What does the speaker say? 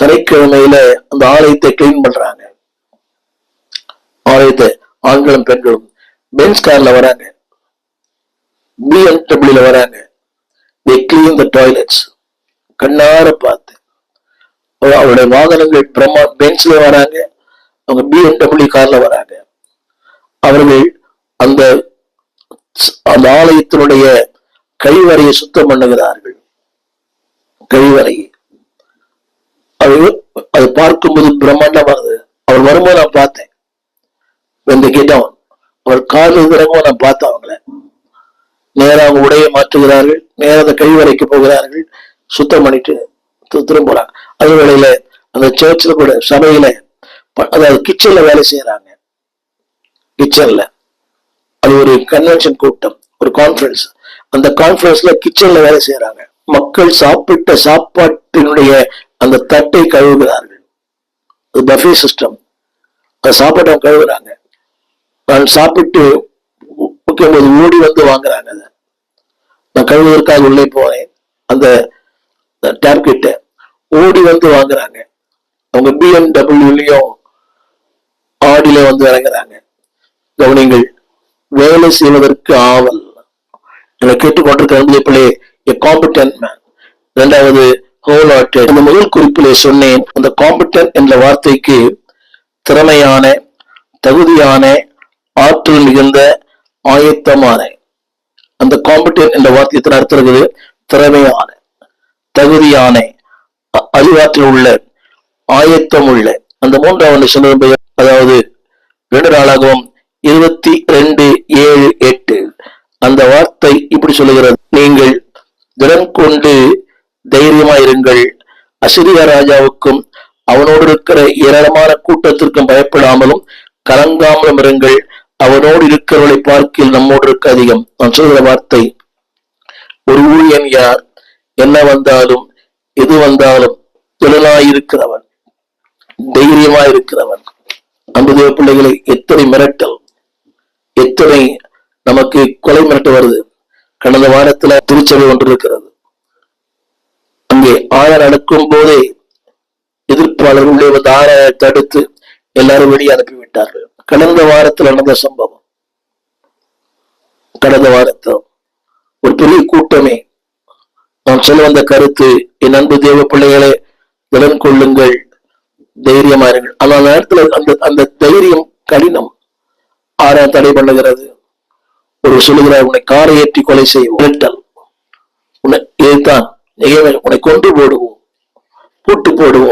சனிக்கிழமையில அந்த ஆலயத்தை கிளீன் பண்றாங்க. ஆலயத்தை ஆண்களும் பெண்களும் பென்ஸ் கார்ல வராங்க. பிஎம்டபிள்யூல வராங்க. தே கிளீன் த டாய்லெட்ஸ் கண்ணார பார்த்து. அவருடைய வாகனங்கள் பிரம்மா பென்ஸ்ல வராங்க. அவங்க பிஎம்டபிள்யூ கார்ல வராங்க. அவர்கள் அந்த அந்த ஆலயத்தினுடைய கழிவறையை சுத்தம் பண்ணுகிறார்கள். கழிவறையை அது அது பார்க்கும்போது பிரம்மாண்டமானது. அவர் வரும்போது நான் பார்த்தேன். வெந்த கிட்டம் அவர் கால் இறங்கும் நான் பார்த்தேன் அவங்கள. நேரா அவங்க உடையை மாற்றுகிறார்கள். நேரம் அந்த கழிவறைக்கு போகிறார்கள். சுத்தம் பண்ணிட்டு திரும்ப போறாங்க அதே வேளையில அந்த சர்ச்சில் கூட சபையில ப- அதாவது கிச்சன்ல வேலை செய்யறாங்க கிச்சன்ல அது ஒரு கன்வென்ஷன் கூட்டம் ஒரு கான்ஃபரன்ஸ் அந்த கான்ஃபரன்ஸ்ல கிச்சன்ல வேலை செய்யறாங்க மக்கள் சாப்பிட்ட சாப்பாட்டினுடைய அந்த தட்டை கழுவுகிறார்கள். பஃபே சிஸ்டம் அது சாப்பாட்டை கழுவுறாங்க. நான் சாப்பிட்டு முக்கியம்போது ஓடி வந்து வாங்குறாங்க அதை. நான் கழுவுவதற்காக உள்ளே போனேன் அந்த டேப் ஓடி வந்து வாங்குறாங்க. அவங்க பிஎம்டபிள்யூலையும் ஆடியில வந்து இறங்குறாங்க. கவனிங்கள் வேலை செய்வதற்கு ஆவல். என்னை கேட்டுக்கொண்டிருக்கிற அன்புடைய பிள்ளை எ காம்பிட்டன்ட் மேன் ரெண்டாவது ஹோலாட்டட் இந்த முதல் குறிப்பிலே சொன்னேன். அந்த காம்பிட்டன்ட் என்ற வார்த்தைக்கு திறமையான தகுதியான ஆற்றல் மிகுந்த ஆயத்தமான அந்த காம்பிட்டன்ட் என்ற வார்த்தை அர்த்தம் இருக்குது? திறமையான தகுதியான அறிவாற்றல் உள்ள ஆயத்தம் உள்ள. அந்த மூன்றாவது சொன்னது அதாவது ரெண்டு நாளாகவும் இருபத்தி ரெண்டு ஏழு எட்டு. அந்த வார்த்தை இப்படி சொல்லுகிறது. நீங்கள் திடம் கொண்டு தைரியமாயிருங்கள் அசிரிய ராஜாவுக்கும் அவனோடு இருக்கிற ஏராளமான கூட்டத்திற்கும் பயப்படாமலும் கலங்காமலும் இருங்கள். அவனோடு இருக்கிறவர்களை பார்க்கில் நம்மோடு இருக்க அதிகம். நான் சொல்கிற வார்த்தை ஒரு ஊழியன் யார்? என்ன வந்தாலும் எது வந்தாலும் திறனாயிருக்கிறவன் தைரியமா இருக்கிறவன் அன்புதேவ பிள்ளைகளை எத்தனை மிரட்டல் எத்தனை நமக்கு கொலை மிரட்டு வருது. கடந்த வாரத்துல திருச்சபை ஒன்று இருக்கிறது. அங்கே ஆயர் நடக்கும் போதே எதிர்ப்பாளர்களுடைய தாரை தடுத்து எல்லாரும் வெளியே அனுப்பிவிட்டார்கள். கடந்த வாரத்தில் நடந்த சம்பவம். கடந்த வாரத்தில் ஒரு பெரிய கூட்டமே. நான் சொல்ல வந்த கருத்து என் அன்பு தேவ பிள்ளைகளை திறன் கொள்ளுங்கள் தைரியமா இருங்கள். ஆனா அந்த நேரத்துல அந்த அந்த தைரியம் கடினம். ஆறா தடை பண்ணுகிறது. ஒரு சொல்லுகிறார் உன்னை காரை ஏற்றி கொலை செய்வோம். மிரட்டல். உன்னை இதுதான் நிகழ்வு உன்னை கொண்டு போடுவோம். பூட்டு போடுவோம்.